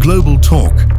Global Talk.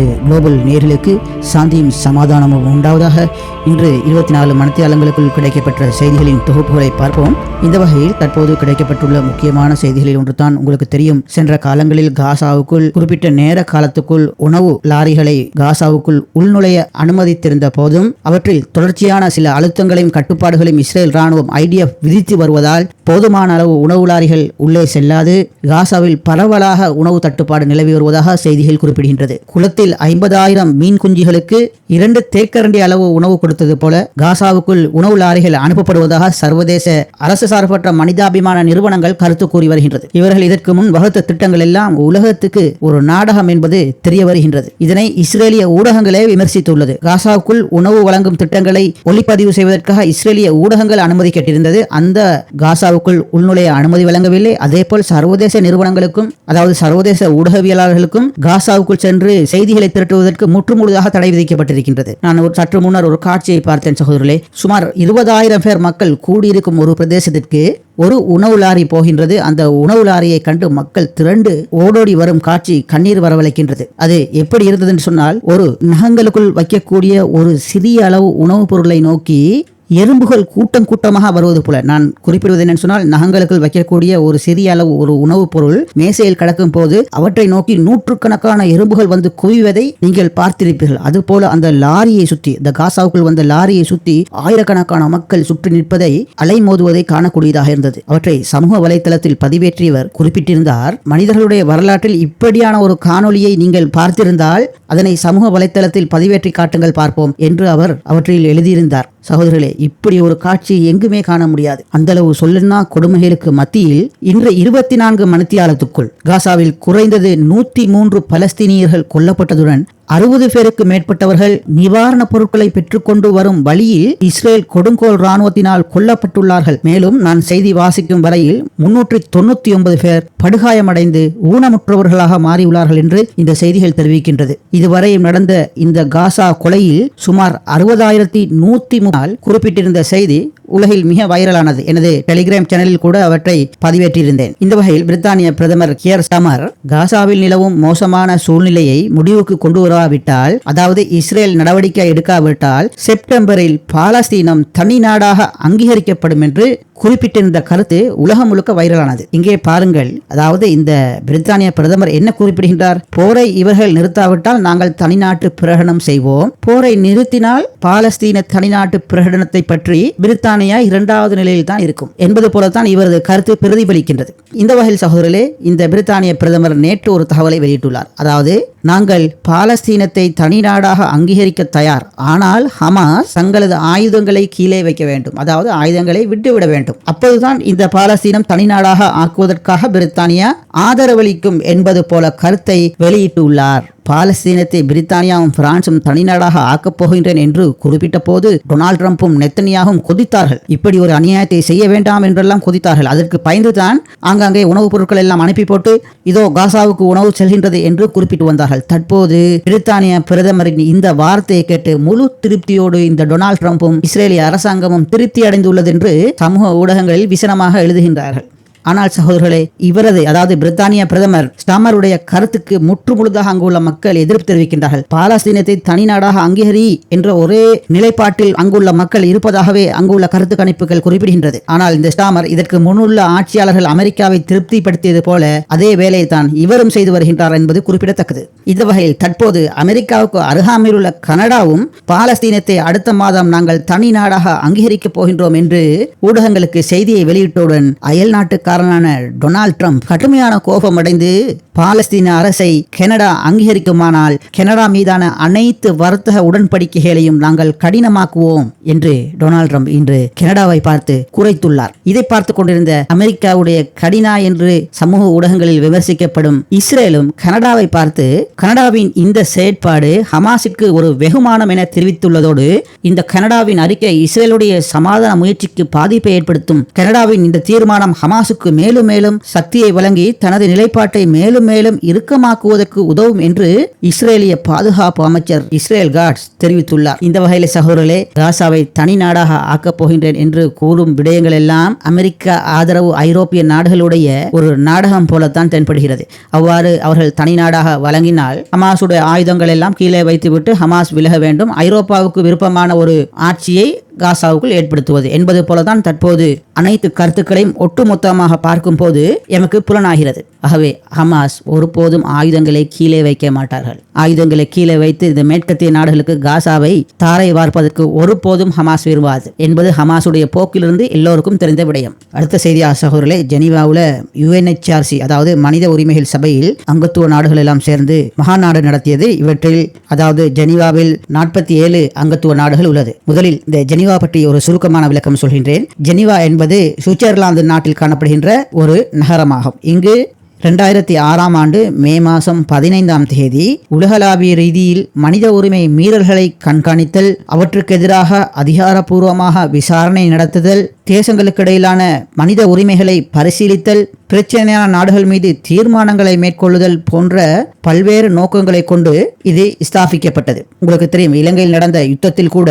நமது global நேர்களுக்கு சாந்தியும் சமாதானமும் உண்டாவதாக இன்று இருபத்தி நாலு மணித்தியாலங்களுக்குள் கிடைக்கப்பெற்ற செய்திகளின் தொகுப்புகளை பார்ப்போம். இந்த வகையில் தற்போது கிடைக்கப்பட்டுள்ள முக்கியமான செய்திகளில் ஒன்றுதான் உங்களுக்கு தெரியும். சென்ற காலங்களில் காசாவுக்குள் குறிப்பிட்ட நேர காலத்துக்குள் உணவு லாரிகளை காசாவுக்குள் உள்நுழைய அனுமதித்திருந்த போதும் அவற்றில் தொடர்ச்சியான சில அழுத்தங்களையும் கட்டுப்பாடுகளையும் இஸ்ரேல் ராணுவம் ஐடிஎஃப் விதித்து வருவதால் போதுமான அளவு உணவு லாரிகள் உள்ளே செல்லாது. காசாவில் பரவலாக உணவு தட்டுப்பாடு நிலவி வருவதாக செய்திகள் குறிப்பிடுகின்றது. குளத்தில் ஐம்பதாயிரம் மீன் குஞ்சுகளுக்கு இரண்டு தேக்கரண்டி அளவு உணவு கொடுத்தது போல காசாவுக்குள் உணவு லாரிகள் அனுப்பப்படுவதாக சர்வதேச அரசு சார்பற்ற மனிதாபிமான நிறுவனங்கள் கருத்து கூறி வருகின்றது. இவர்கள் இதற்கு முன் வகுத்த திட்டங்கள் எல்லாம் உலகத்துக்கு ஒரு நாடகம் என்பது தெரிய வருகின்றது. இதனை இஸ்ரேலிய ஊடகங்களே விமர்சித்துள்ளது. காசாவுக்குள் உணவு வழங்கும் திட்டங்களை ஒளிப்பதிவு செய்வதற்காக இஸ்ரேலிய ஊடகங்கள் அனுமதி கேட்டிருந்தது. அந்த காசாவுக்குள் உள்நுழைய அனுமதி வழங்கவில்லை. அதேபோல் சர்வதேச நிறுவனங்களுக்கும் அதாவது சர்வதேச ஊடகவியலாளர்களுக்கும் காசாவுக்குள் சென்று செய்தி செய்திகளை திரட்டுவதற்கு முற்றுமுழுதாக தடை விதிக்கப்பட்டிருக்கின்றது. நான் ஒரு சற்று முன்னர் ஒரு காட்சியை பார்த்தேன் சகோதரர்களே. சுமார் இருபதாயிரம் பேர் மக்கள் கூடியிருக்கும் ஒரு பிரதேசத்திற்கு ஒரு உணவு லாரி போகின்றது. அந்த உணவு லாரியை கண்டு மக்கள் திரண்டு ஓடோடி வரும் காட்சி கண்ணீர் வரவழைக்கின்றது. அது எப்படி இருந்தது என்று சொன்னால் ஒரு நகங்களுக்குள் வைக்கக்கூடிய ஒரு சிறிய அளவு உணவுப் பொருளை நோக்கி எறும்புகள் கூட்டம் கூட்டமாக வருவது போல. நான் குறிப்பிடுவது என்னன்னு சொன்னால் நகங்களுக்குள் வைக்கக்கூடிய ஒரு சிறிய அளவு ஒரு உணவுப் பொருள் மேசையில் கடக்கும் போது அவற்றை நோக்கி நூற்றுக்கணக்கான எறும்புகள் வந்து குவிவதை நீங்கள் பார்த்திருப்பீர்கள். அதுபோல அந்த லாரியை சுற்றி இந்த காசாவுக்குள் வந்த லாரியை சுற்றி ஆயிரக்கணக்கான மக்கள் சுற்றி நிற்பதை அலைமோதுவதை காணக்கூடியதாக இருந்தது. அவற்றை சமூக வலைத்தளத்தில் பதிவேற்றியவர் குறிப்பிட்டிருந்தார் மனிதர்களுடைய வரலாற்றில் இப்படியான ஒரு காணொலியை நீங்கள் பார்த்திருந்தால் அதனை சமூக வலைத்தளத்தில் பதிவேற்றி காட்டுங்கள் பார்ப்போம் என்று அவர் அவற்றில் எழுதியிருந்தார். சகோதரர்களே இப்படி ஒரு காட்சி எங்குமே காண முடியாது. அந்த அளவு சொல்லுன்னா கொடுமைகளுக்கு மத்தியில் இன்று இருபத்தி நான்கு மணித்தியாலத்துக்குள் காசாவில் குறைந்தது நூத்தி மூன்று பலஸ்தீனியர்கள் கொல்லப்பட்டதுடன் அறுபது பேருக்கு மேற்பட்டவர்கள் நிவாரணப் பொருட்களை பெற்றுக்கொண்டு வரும் வழியில் இஸ்ரேல் கொடுங்கோல் ராணுவத்தினால் கொல்லப்பட்டுள்ளார்கள். மேலும் நான் செய்தி வாசிக்கும் வரையில் முன்னூற்றி தொண்ணூத்தி ஒன்பது பேர் படுகாயமடைந்து ஊனமுற்றவர்களாக மாறியுள்ளார்கள் என்று இந்த செய்திகள் தெரிவிக்கின்றது. இதுவரையும் நடந்த இந்த காசா கொலையில் சுமார் அறுபதாயிரத்தி நூத்தி முன்னால் குறிப்பிட்டிருந்த செய்தி உலகில் மிக வைரலானது. எனது டெலிகிராம் சேனலில் கூட அவற்றை பதிவேற்றியிருந்தேன். இந்த வகையில் பிரித்தானிய பிரதமர் கியர் ஸ்டமர் காசாவில் நிலவும் மோசமான சூழ்நிலையை முடிவுக்கு கொண்டு வராவிட்டால் அதாவது இஸ்ரேல் நடவடிக்கை எடுக்காவிட்டால் செப்டம்பரில் பாலஸ்தீனம் தனி நாடாக அங்கீகரிக்கப்படும் என்று குறிப்பிட்டிருந்த கருத்து உலகம் முழுக்க வைரலானது. இங்கே பாருங்கள் அதாவது இந்த பிரித்தானிய பிரதமர் என்ன குறிப்பிடுகின்றார்? போரை இவர்கள் நிறுத்தாவிட்டால் நாங்கள் தனிநாட்டு பிரகடனம் செய்வோம். போரை நிறுத்தினால் பாலஸ்தீன தனிநாட்டு பிரகடனத்தை பற்றி பிரித்தானியா இரண்டாவது நிலையில் தான் இருக்கும். என்பது போலத்தான் இவரது கருத்து பிரதிபலிக்கின்றது. இந்த வகையில் சகோதரர்களே இந்த பிரித்தானிய பிரதமர் நேற்று ஒரு தகவலை வெளியிட்டுள்ளார். அதாவது நாங்கள் பாலஸ்தீனத்தை தனிநாடாக அங்கீகரிக்க தயார். ஆனால் ஹமாஸ் தங்களது ஆயுதங்களை கீழே வைக்க வேண்டும். அதாவது ஆயுதங்களை விட்டுவிட வேண்டும். அப்போதுதான் இந்த பாலஸ்தீனம் தனி நாடாக ஆக்குவதற்காக பிரித்தானியா ஆதரவளிக்கும் என்பது போல கருத்தை வெளியிட்டுள்ளார். பாலஸ்தீனத்தை பிரித்தானியாவும் பிரான்சும் தனிநாடாக ஆக்கப் போகின்றேன் என்று குறிப்பிட்ட போது டொனால்ட் ட்ரம்ப்பும் நெத்தனியாகவும் கொதித்தார்கள். இப்படி ஒரு அநியாயத்தை செய்ய வேண்டாம் என்றெல்லாம் கொதித்தார்கள். அதற்கு பயந்துதான் ஆங்காங்கே உணவுப் பொருட்கள் எல்லாம் அனுப்பி போட்டு இதோ காசாவுக்கு உணவு செல்கின்றது என்று குறிப்பிட்டு வந்தார்கள். தற்போது பிரித்தானிய பிரதமரின் இந்த வார்த்தையை கேட்டு முழு திருப்தியோடு இந்த டொனால்ட் ட்ரம்ப்பும் இஸ்ரேலிய அரசாங்கமும் திருப்தி அடைந்துள்ளது என்று சமூக ஊடகங்களில் விசனமாக எழுதுகின்றார்கள். ஆனால் சகோதரர்களே இவரது அதாவது பிரித்தானிய பிரதமர் ஸ்டாமருடைய கருத்துக்கு முற்று முழுதாக அங்குள்ள மக்கள் எதிர்ப்பு தெரிவிக்கின்றார்கள். பாலஸ்தீனத்தை தனி நாடாக அங்கீகரி என்ற ஒரே நிலைப்பாட்டில் அங்குள்ள மக்கள் இருப்பதாகவே அங்குள்ள கருத்து கணிப்புகள் குறிப்பிடுகின்றது. ஆனால் இந்த ஸ்டாமர் இதற்கு முன்னுள்ள ஆட்சியாளர்கள் அமெரிக்காவை திருப்திப்படுத்தியது போல அதே வேலையை தான் இவரும் செய்து வருகின்றார் என்பது குறிப்பிடத்தக்கது. இந்த வகையில் தற்போது அமெரிக்காவுக்கு அருகாமையில் உள்ள கனடாவும் பாலஸ்தீனத்தை அடுத்த மாதம் நாங்கள் தனி நாடாக அங்கீகரிக்கப் போகின்றோம் என்று ஊடகங்களுக்கு செய்தியை வெளியிட்டவுடன் அயல் நாட்டுக்காரனான டொனால்ட் ட்ரம்ப் கடுமையான கோபம் அடைந்து பாலஸ்தீன அரசை கனடா அங்கீகரிக்குமானால் கனடா மீதான அனைத்து வர்த்தக உடன்படிக்கைகளையும் நாங்கள் கடினமாக்குவோம் என்று டொனால்ட் ட்ரம்ப் இன்று கனடாவை பார்த்து குறைத்துள்ளார். இதை பார்த்து கொண்டிருந்த அமெரிக்காவுடைய கடினா என்று சமூக ஊடகங்களில் விமர்சிக்கப்படும் இஸ்ரேலும் கனடாவை பார்த்து கனடாவின் இந்த செயற்பாடு ஹமாஸுக்கு ஒரு வெகுமானம் என தெரிவித்துள்ளதோடு இந்த கனடாவின் அறிக்கை இஸ்ரேலுடைய சமாதான முயற்சிக்கு பாதிப்பை ஏற்படுத்தும். கனடாவின் இந்த தீர்மானம் ஹமாஸுக்கு அரசுக்கு மேலும் மேலும் சக்தியை வழங்கி தனது நிலைப்பாட்டை மேலும் மேலும் இறுக்கமாக்குவதற்கு உதவும் என்று இஸ்ரேலிய பாதுகாப்பு அமைச்சர் இஸ்ரேல் காட்ஸ் தெரிவித்துள்ளார். இந்த வகையில் சகோதரர்களே காசாவை தனி நாடாக ஆக்கப் போகின்றேன் என்று கூறும் விடயங்கள் எல்லாம் அமெரிக்க ஆதரவு ஐரோப்பிய நாடுகளுடைய ஒரு நாடகம் போலத்தான் தென்படுகிறது. அவ்வாறு அவர்கள் தனி நாடாக வழங்கினால் ஹமாஸுடைய ஆயுதங்கள் எல்லாம் கீழே வைத்துவிட்டு ஹமாஸ் விலக வேண்டும். ஐரோப்பாவுக்கு விருப்பமான ஒரு ஆட்சியை காசாவுக்குள் ஏற்படுத்துவது என்பது போலதான் தற்போது அனைத்து கருத்துக்களையும் ஒட்டுமொத்தமாக பார்க்கும்போது எமக்கு புலனாகிறது. ஆகவே ஹமாஸ் ஒருபோதும் ஆயுதங்களை கீழே வைக்க மாட்டார்கள். ஆயுதங்களை கீழே வைத்து இந்த மேற்கத்திய நாடுகளுக்கு காசாவை தாரை வார்ப்பதற்கு ஒருபோதும் ஹமாஸ் விரும்பாது என்பது ஹமாஸுடைய போக்கிலிருந்து எல்லோருக்கும் தெரிந்த விடயம். அடுத்த செய்தி சகோதரர்களே ஜெனீவாவில் யுஎன்ஹெச்ஆர்சி அதாவது மனித உரிமைகள் சபையில் அங்கத்துவ நாடுகள் எல்லாம் சேர்ந்து மகாநாடு நடத்தியது. இவற்றில் அதாவது ஜெனீவாவில் நாற்பத்தி ஏழு அங்கத்துவ நாடுகள் உள்ளது. முதலில் இந்த ஜெனீவா பற்றி ஒரு சுருக்கமான விளக்கம் சொல்கின்றேன். ஜெனீவா என்பது சுவிட்சர்லாந்து நாட்டில் காணப்படுகின்ற ஒரு நகரமாகும். இங்கு ரெண்டாயிரத்தி ஆறாம் ஆண்டு மே மாதம் பதினைந்தாம் தேதி உலகளாவிய ரீதியில் மனித உரிமை மீறல்களை கண்காணித்தல் அவற்றுக்கு எதிராக அதிகாரப்பூர்வமாக விசாரணை நடத்துதல் தேசங்களுக்கு இடையிலான மனித உரிமைகளை பரிசீலித்தல் பிரச்சனையான நாடுகள் மீது தீர்மானங்களை மேற்கொள்ளுதல் போன்ற பல்வேறு நோக்கங்களை கொண்டு இது ஸ்தாபிக்கப்பட்டது. உங்களுக்கு தெரியும் இலங்கையில் நடந்த யுத்தத்தில் கூட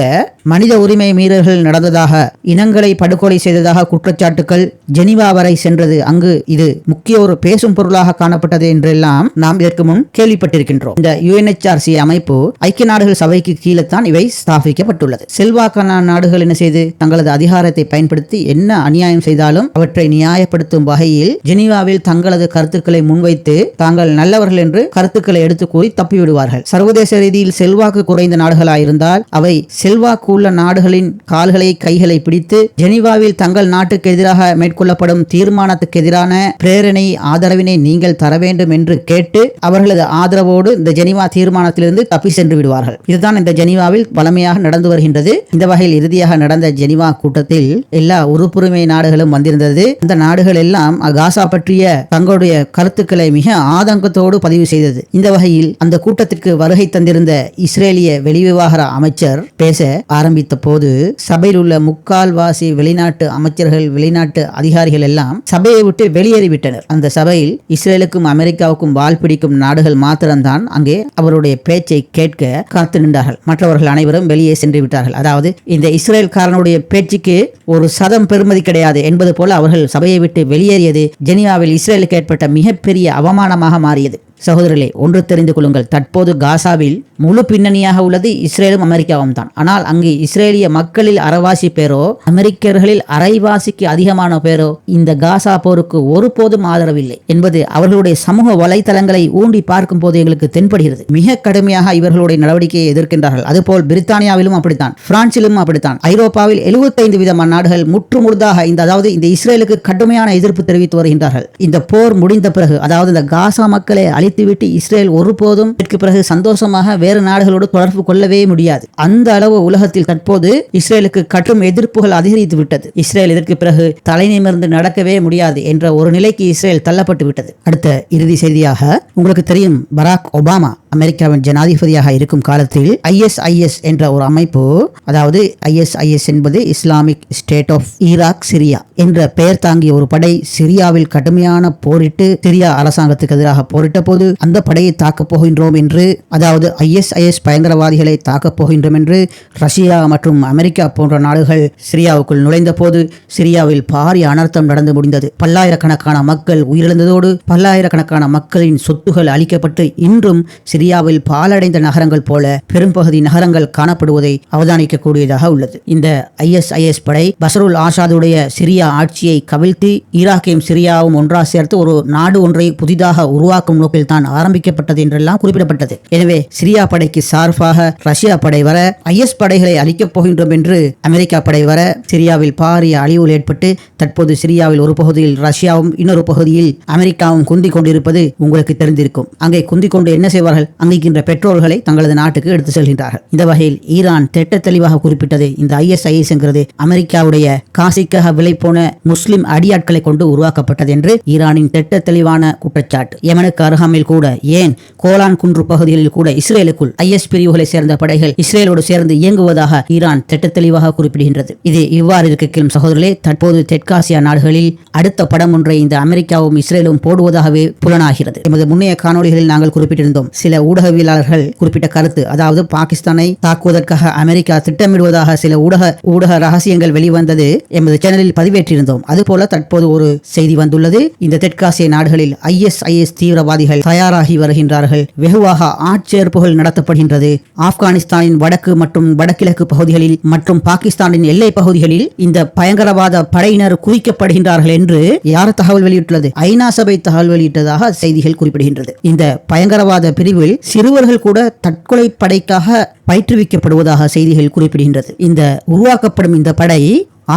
மனித உரிமை மீறல்கள் நடந்ததாக இனங்களை படுகொலை செய்ததாக குற்றச்சாட்டுகள் ஜெனிவா வரை சென்றது. அங்கு இது முக்கிய ஒரு பேசும் பொருளாக காணப்பட்டது என்றெல்லாம் நாம் இதற்கு முன் கேள்விப்பட்டிருக்கின்றோம். இந்த யுஎன்ஹெச்ஆர்சி அமைப்பு ஐக்கிய நாடுகள் சபைக்கு கீழே தான் இவை ஸ்தாபிக்கப்பட்டுள்ளது. செல்வாக்கான நாடுகள் என்ன செய்து தங்களது அதிகாரத்தை பயன்படுத்தி பயன்படுத்தி என்ன அநியாயம் செய்தாலும் அவற்றை நியாயப்படுத்தும் வகையில் ஜெனீவாவில் தங்களது கருத்துக்களை முன்வைத்து தாங்கள் நல்லவர்கள் என்று கருத்துக்களை எடுத்து கூறி தப்பிவிடுவார்கள். சர்வதேச ரீதியில் செல்வாக்கு குறைந்த நாடுகளாயிருந்தால் அவை செல்வாக்கு உள்ள நாடுகளின் கால்களை கைகளை பிடித்து ஜெனீவாவில் தங்கள் நாட்டுக்கு எதிராக மேற்கொள்ளப்படும் தீர்மானத்துக்கு எதிரான பிரேரணை ஆதரவினை நீங்கள் தர வேண்டும் என்று கேட்டு அவர்களது ஆதரவோடு இந்த ஜெனீவா தீர்மானத்திலிருந்து தப்பி சென்று விடுவார்கள். இதுதான் இந்த ஜெனீவாவில் வளமையாக நடந்து வருகின்றது. இந்த வகையில் இறுதியாக நடந்த ஜெனீவா கூட்டத்தில் எல்லா எல்லா உறுப்புரிமை நாடுகளும் வந்திருந்தது. இந்த நாடுகள் எல்லாம் காசா பற்றிய தங்களுடைய கருத்துக்களை மிக ஆதங்கத்தோடு பதிவு செய்தது. இந்த வகையில் அந்த கூட்டத்திற்கு வருகை தந்திருந்த இஸ்ரேலிய வெளிவிவகார அமைச்சர் பேச ஆரம்பித்த போது சபையில் உள்ள முக்கால்வாசி வெளிநாட்டு அமைச்சர்கள் வெளிநாட்டு அதிகாரிகள் எல்லாம் சபையை விட்டு வெளியேறிவிட்டனர். அந்த சபையில் இஸ்ரேலுக்கும் அமெரிக்காவுக்கும் வால் பிடிக்கும் நாடுகள் மாத்திரம்தான் அங்கே அவருடைய பேச்சை கேட்க காத்து நின்றார்கள். மற்றவர்கள் அனைவரும் வெளியே சென்று விட்டார்கள். அதாவது இந்த இஸ்ரேல்காரனுடைய பேச்சுக்கு ஒரு சதம் பெறுமதி கிடையாது என்பது போல அவர்கள் சபையை விட்டு வெளியேறியது ஜெனீவாவில் இஸ்ரேலுக்கு ஏற்பட்ட மிகப்பெரிய அவமானமாக மாறியது. சகோதரர்களே ஒன்று தெரிந்து கொள்ளுங்கள். தற்போது காசாவில் முழு பின்னணியாக உள்ளது இஸ்ரேலும் அமெரிக்காவும் தான். ஆனால் அங்கு இஸ்ரேலிய மக்களில் அரைவாசி பேரோ அமெரிக்கர்களில் அரைவாசிக்கு அதிகமான பேரோ இந்த காசா போருக்கு ஒருபோதும் ஆதரவில்லை என்பது அவர்களுடைய சமூக வலைதளங்களை ஊண்டி பார்க்கும் போது எங்களுக்கு தென்படுகிறது. மிக கடுமையாக இவர்களுடைய நடவடிக்கையை எதிர்க்கின்றார்கள். அதுபோல் பிரித்தானியாவிலும் அப்படித்தான் பிரான்சிலும் அப்படித்தான். ஐரோப்பாவில் எழுபத்தைந்து விதமான நாடுகள் முற்றுமுழுதாக இந்த அதாவது இந்த இஸ்ரேலுக்கு கடுமையான எதிர்ப்பு தெரிவித்து வருகின்றார்கள். இந்த போர் முடிந்த பிறகு அதாவது இந்த காசா மக்களை அழித்துவிட்டு இஸ்ரேல் ஒருபோதும் இதற்கு பிறகு சந்தோஷமாக வேறு நாடுகளோடு தொடர்பு கொள்ளவே முடியாது. அந்த அளவு உலகத்தில் தற்போது இஸ்ரேலுக்கு கடும் எதிர்ப்புகள் அதிகரித்து விட்டது. இஸ்ரேல் இதற்கு பிறகு தலை நிமிர்ந்து நடக்கவே முடியாது என்ற ஒரு நிலைக்கு இஸ்ரேல் தள்ளப்பட்டு விட்டது. அடுத்த இறுதி செய்தியாக உங்களுக்கு தெரியும் பராக் ஒபாமா அமெரிக்காவின் ஜனாதிபதியாக இருக்கும் காலத்தில் ஐஎஸ்ஐஎஸ் என்ற ஒரு அமைப்பு அதாவது ஐஎஸ்ஐஎஸ் என்பது Islamic State of Iraq Syria என்ற பெயர் தாங்கிய ஒரு படை சிரியாவில் கடுமையான போரிட்டு சிரியா அரசாங்கத்துக்கு எதிராக போரிட்ட போது அதாவது அந்த படையை தாக்கப் போகின்றோம் என்று அதாவது ஐஎஸ்ஐஎஸ் பயங்கரவாதிகளை தாக்கப் போகின்றோம் என்று ரஷ்யா மற்றும் அமெரிக்கா போன்ற நாடுகள் சிரியாவுக்குள் நுழைந்த போது சிரியாவில் பாரிய அனர்த்தம் நடந்து முடிந்தது. பல்லாயிரக்கணக்கான மக்கள் உயிரிழந்ததோடு பல்லாயிரக்கணக்கான மக்களின் சொத்துகள் அளிக்கப்பட்டு இன்றும் சிரியாவில் பாலடைந்த நகரங்கள் போல பெரும்பகுதி நகரங்கள் காணப்படுவதை அவதானிக்கக்கூடியதாக உள்ளது. இந்த ஐஎஸ்ஐஎஸ் படை பசருல் ஆசாதுடைய சிரியா ஆட்சியை கவிழ்த்து ஈராக்கையும் சிரியாவும் ஒன்றா சேர்த்து ஒரு நாடு ஒன்றை புதிதாக உருவாக்கும் நோக்கில் தான் ஆரம்பிக்கப்பட்டது என்றெல்லாம் குறிப்பிடப்பட்டது. எனவே சிரியா படைக்கு சார்பாக ரஷ்யா படை வர ஐஎஸ் படைகளை அழிக்கப் போகின்றோம் என்று அமெரிக்கா படை வர சிரியாவில் பாரிய அழிவுகள் ஏற்பட்டு தற்போது சிரியாவில் ஒரு பகுதியில் ரஷ்யாவும் இன்னொரு பகுதியில் அமெரிக்காவும் குந்திக் கொண்டிருப்பது உங்களுக்கு தெரிந்திருக்கும். அங்கே குந்திக் கொண்டு என்ன செய்வார்கள்? அங்கிருக்கின்ற பெட்ரோல்களை தங்களது நாட்டுக்கு எடுத்து செல்கின்றார்கள். இந்த வகையில் ஈரான் திட்ட தெளிவாக குறிப்பிட்டது இந்த ஐஎஸ்ஐஎஸ் என்கிறது அமெரிக்காவுடைய காசிக்காக விலை போன முஸ்லிம் அடியாட்களை கொண்டு உருவாக்கப்பட்டது என்று ஈரானின் திட்ட தெளிவான குற்றச்சாட்டு. யமனுக்கு அருகாமையில் பலஸ்தீனாவில் கூட ஏன்? கோலான் குன்று பகுதிகளில் கூட இஸ்ரேலுக்குள் ஐஎஸ் பிரிவுகளை சேர்ந்த படைகள் இஸ்ரேலோடு சேர்ந்து இயங்குவதாக ஈரான் திட்டத்தெளிவாக குறிப்பிடுகின்றது. இது இவ்வாறு இருக்கையிலும் சகோதரர்களே தற்போது தெற்காசியா நாடுகளில் அடுத்த படம் ஒன்றை இந்த அமெரிக்காவும் இஸ்ரேலும் போடுவதாகவே புலனாகிறது. எமது முன்னைய காணொளிகளில் நாங்கள் குறிப்பிட்டிருந்தோம் சில ஊடகவியலாளர்கள் குறிப்பிட்ட கருத்து அதாவது பாகிஸ்தானை தாக்குவதற்காக அமெரிக்கா திட்டமிடுவதாக சில ஊடக ஊடக ரகசியங்கள் வெளிவந்தது எமது சேனலில் பதிவேற்றிருந்தோம். அதுபோல தற்போது ஒரு செய்தி வந்துள்ளது. இந்த தெற்காசிய நாடுகளில் ஐஎஸ்ஐஎஸ் தீவிரவாதிகள் தயாராகி வருகின்றார்கள். வெகுவாக ஆட்சேர்ப்புகள் நடத்தப்படுகின்றது. ஆப்கானிஸ்தானின் வடக்கு மற்றும் வடகிழக்கு பகுதிகளில் மற்றும் பாகிஸ்தானின் எல்லை பகுதிகளில் இந்த பயங்கரவாத படையினர் குவிக்கப்படுகின்றார்கள் என்று யார் தகவல் வெளியிட்டுள்ளது. ஐநா சபை தகவல் வெளியிட்டதாக செய்திகள் குறிப்பிடுகின்றது. இந்த பயங்கரவாத பிரிவில் சிறுவர்கள் கூட தற்கொலை படைக்காக பயிற்றுவிக்கப்படுவதாக செய்திகள் குறிப்பிடுகின்றது. இந்த உருவாக்கப்படும் இந்த படை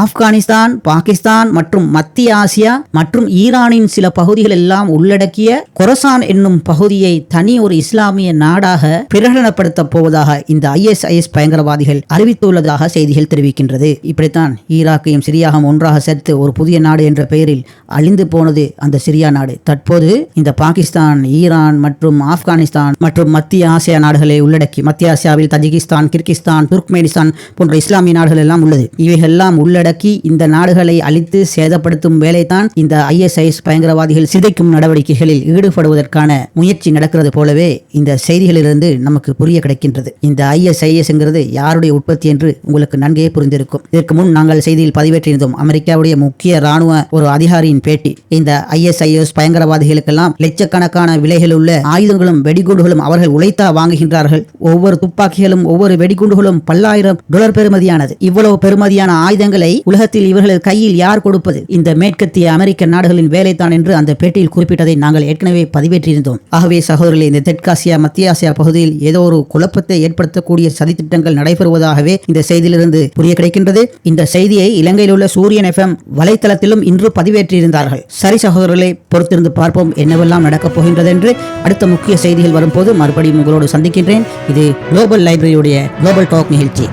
ஆப்கானிஸ்தான் பாகிஸ்தான் மற்றும் மத்திய ஆசியா மற்றும் ஈரானின் சில பகுதிகள் எல்லாம் உள்ளடக்கிய கொரசான் என்னும் பகுதியை தனி ஒரு இஸ்லாமிய நாடாக பிரகடனப்படுத்தப் போவதாக இந்த ஐஎஸ்ஐஎஸ் பயங்கரவாதிகள் அறிவித்துள்ளதாக செய்திகள் தெரிவிக்கின்றது. இப்படித்தான் ஈராக்கையும் சிரியாகவும் ஒன்றாக சேர்த்து ஒரு புதிய நாடு என்ற பெயரில் அழிந்து போனது அந்த சிரியா நாடு. தற்போது இந்த பாகிஸ்தான் ஈரான் மற்றும் ஆப்கானிஸ்தான் மற்றும் மத்திய ஆசியா நாடுகளை உள்ளடக்கி மத்திய ஆசியாவில் தஜிகிஸ்தான் கிர்கிஸ்தான் துர்க்மேனிஸ்தான் போன்ற இஸ்லாமிய நாடுகள் எல்லாம் உள்ளது. இவை எல்லாம் உள்ள உள்ளடக்கி இந்த நாடுகளை அழித்து சேதப்படுத்தும் வேலைதான் இந்த ஐஎஸ்ஐஎஸ் பயங்கரவாதிகள் சிதைக்கும் நடவடிக்கைகளில் ஈடுபடுவதற்கான முயற்சி நடக்கிறது போலவே இந்த செய்திகளிலிருந்து நமக்கு புரிய கிடைக்கின்றது. இந்த ஐஎஸ்ஐஎஸ்ங்கிறது யாருடைய உற்பத்தி என்று உங்களுக்கு நன்கே புரிந்திருக்கும். இதற்கு முன் நாங்கள் செய்தியில் பதிவேற்றியிருந்தோம் அமெரிக்காவுடைய முக்கிய ராணுவ ஒரு அதிகாரியின் பேட்டி. இந்த ஐஎஸ்ஐஎஸ் பயங்கரவாதிகளுக்கெல்லாம் லட்சக்கணக்கான விலைகள் உள்ள ஆயுதங்களும் வெடிகுண்டுகளும் அவர்கள் உழைத்தா வாங்குகின்றார்கள். ஒவ்வொரு துப்பாக்கிகளும் ஒவ்வொரு வெடிகுண்டுகளும் பல்லாயிரம் டாலர் பெறுமதியானது. இவ்வளவு பெறுமதியான ஆயுதங்களை உலகத்தில் இவர்களது கையில் யார் கொடுப்பது? இந்த மேற்கத்திய அமெரிக்க நாடுகளின் வேலைதான் என்று அந்த பேட்டியில் குறிப்பிட்டதை நாங்கள் ஏற்கனவே பதிவேற்றியிருந்தோம் ஆகவே சகோதரர்களே இந்த தெற்காசியா மத்திய ஆசியா பகுதியில் ஏதோ ஒரு குழப்பத்தை ஏற்படுத்தக்கூடிய சதித்திட்டங்கள் நடைபெறுவதாகவே இந்த செய்தியிலிருந்து புரிய கிடைக்கின்றது. இந்த செய்தியை இலங்கையில் உள்ள சூரியன் எஃப்எம் வலைத்தளத்திலும் இன்று பதிவேற்றியிருந்தார்கள். சரி சகோதரர்களை பொறுத்திருந்து பார்ப்போம் என்னவெல்லாம் நடக்கப் போகின்றது என்று அடுத்த முக்கிய செய்திகள் வரும்போது மறுபடியும் உங்களோடு சந்திக்கின்றேன். இது குளோபல் லைப்ரரியுடைய குளோபல் டாக் நிகழ்ச்சி.